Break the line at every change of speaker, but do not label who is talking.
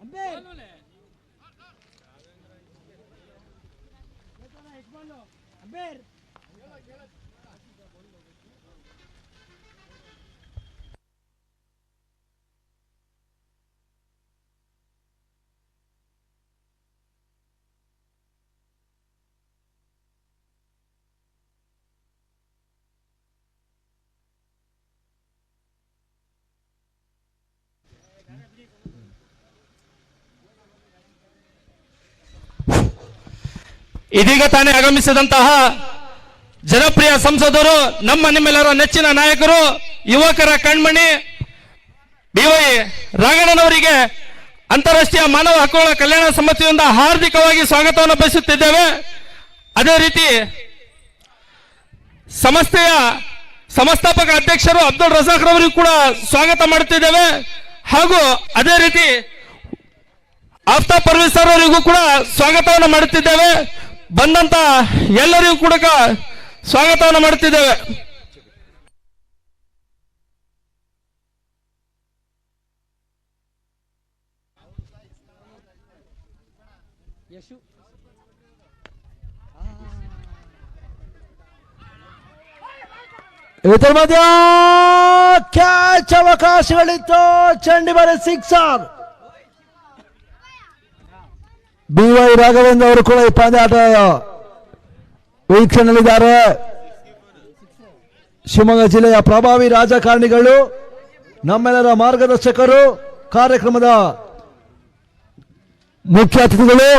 Amber. ಇದೀಗ ತಾನೇ ಆಗಮಿಸಿದಂತಹ ಜನಪ್ರಿಯ ಸಂಸದರು, ನಮ್ಮ ನಿಮ್ಮೆಲ್ಲರ ನೆಚ್ಚಿನ ನಾಯಕರು, ಯುವಕರ ಕಣ್ಮಣಿ ಬಿವೈ ರಾಘಣ್ಣನವರಿಗೆ ಅಂತಾರಾಷ್ಟ್ರೀಯ ಮಾನವ ಹಕ್ಕುಗಳ ಕಲ್ಯಾಣ ಸಮಿತಿಯಿಂದ ಹಾರ್ದಿಕವಾಗಿ ಸ್ವಾಗತವನ್ನು ಬಯಸುತ್ತಿದ್ದೇವೆ. ಅದೇ ರೀತಿ ಸಂಸ್ಥೆಯ ಸಂಸ್ಥಾಪಕ ಅಧ್ಯಕ್ಷರು ಅಬ್ದುಲ್ ರಜಾಕ್ ರವರಿಗೂ ಕೂಡ ಸ್ವಾಗತ ಮಾಡುತ್ತಿದ್ದೇವೆ. ಹಾಗೂ ಅದೇ ರೀತಿ ಆಫ್ತಾಬ್ ಪರ್ವೀಸ್ ಕೂಡ ಸ್ವಾಗತವನ್ನು ಮಾಡುತ್ತಿದ್ದೇವೆ. ಬಂದಂತ ಎಲ್ಲರಿಗೂ ಕೂಡ ಸ್ವಾಗತವನ್ನು ಮಾಡುತ್ತಿದ್ದೇವೆ.
ಇದರ ಮಧ್ಯ ಕ್ಯಾಚ್ ಅವಕಾಶಗಳಿತ್ತು ಚಂಡಿ ಬರೆ ಸಿಕ್ಸರ್ ಬಿ ವೈ ರಾಘವೇಂದ್ರ ಅವರು ಕೂಡ ಈ ಪಂದ್ಯಾಟ ವೀಕ್ಷಣೆಯಲ್ಲಿದ್ದಾರೆ. ಶಿವಮೊಗ್ಗ ಜಿಲ್ಲೆಯ ಪ್ರಭಾವಿ ರಾಜಕಾರಣಿಗಳು, ನಮ್ಮೆಲ್ಲರ ಮಾರ್ಗದರ್ಶಕರು, ಕಾರ್ಯಕ್ರಮದ ಮುಖ್ಯ ಅತಿಥಿಗಳು.